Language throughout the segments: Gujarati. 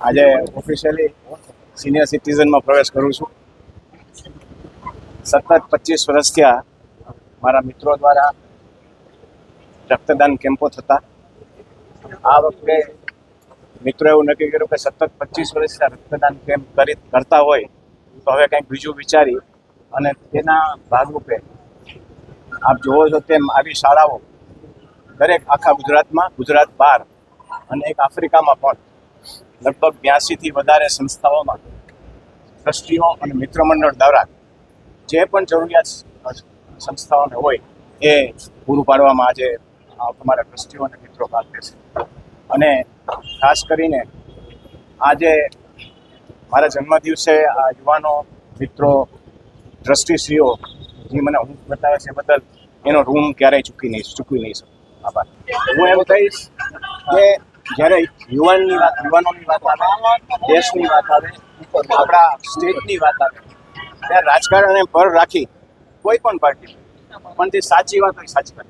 આજે ઓફિશિયલી સિનિયર સિટીઝનમાં પ્રવેશ કરું છું. સતત પચીસ વર્ષ થયા મારા મિત્રો દ્વારા રક્તદાન કેમ્પો થતા. આ વખતે મિત્રો એવું નક્કી કર્યું કે સતત પચીસ વર્ષથી આ રક્તદાન કેમ્પ કરી કરતા હોય તો હવે કંઈક બીજું વિચારી અને તેના ભાગરૂપે આપ જોવો છો તેમ આવી શાળાઓ દરેક આખા ગુજરાતમાં, ગુજરાત બહાર અને એક આફ્રિકામાં પણ લગભગ બ્યાસીથી વધારે સંસ્થાઓમાં ટ્રસ્ટીઓ અને મિત્ર મંડળ દ્વારા જે પણ જરૂરિયાત સંસ્થાઓને હોય એ પૂરું પાડવામાં આજે તમારા ટ્રસ્ટીઓ અને મિત્રો ભાગ લેશે અને ખાસ કરીને આજે મારા જન્મદિવસે આ યુવાનો, મિત્રો, ટ્રસ્ટીશ્રીઓ, જે મને હું બતાવે છે બદલ એનો ઋણ ક્યારેય ચૂકી નહીં, ચૂકવી નહીં શકું. આભાર. હું એમ કહીશ કે જ્યારે યુવાનની વાત યુવાનોની વાત આવે, દેશની વાત આવે, આપણા સ્ટેટની વાત આવે, ત્યારે રાજકારણને પર રાખી કોઈ પણ પાર્ટી, પણ તે સાચી વાત હોય સાચી વાત.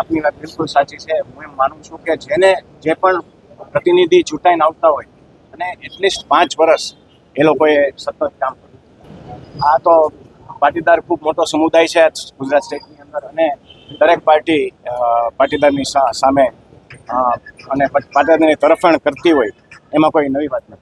આપની વાત બિલકુલ સાચી છે. હું એમ માનું છું કે જેને જે પણ પ્રતિનિધિ ચૂંટાઈને આવતા હોય, અને એટલીસ્ટ પાંચ વર્ષ એ લોકોએ સતત કામ કર્યું. આ તો પાટીદાર ખૂબ મોટો સમુદાય છે ગુજરાત સ્ટેટની અંદર, અને દરેક પાર્ટી પાટીદારની સામે અને પાટીદારની તરફેણ કરતી હોય એમાં કોઈ નવી વાત નથી.